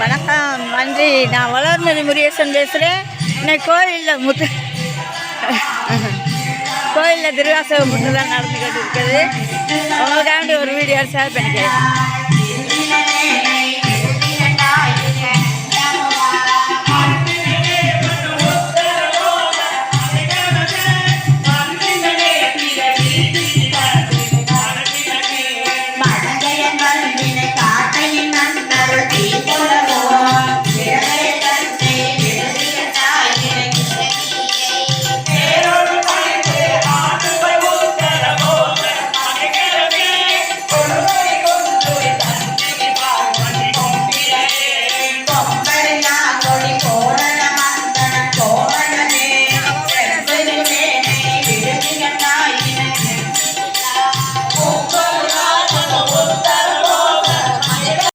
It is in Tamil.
வணக்கம். நன்றி. நான் வளர்மதி முருகேசன் பேசுகிறேன் இன்னைக்கு கோயிலில் முத்து கோயிலில் திருவாசகம் முத்து தான் நடந்துக்கிட்டு இருக்குது உங்களுக்காண்டி ஒரு வீடியோ ஷேர் பண்ணிக்கிறேன்.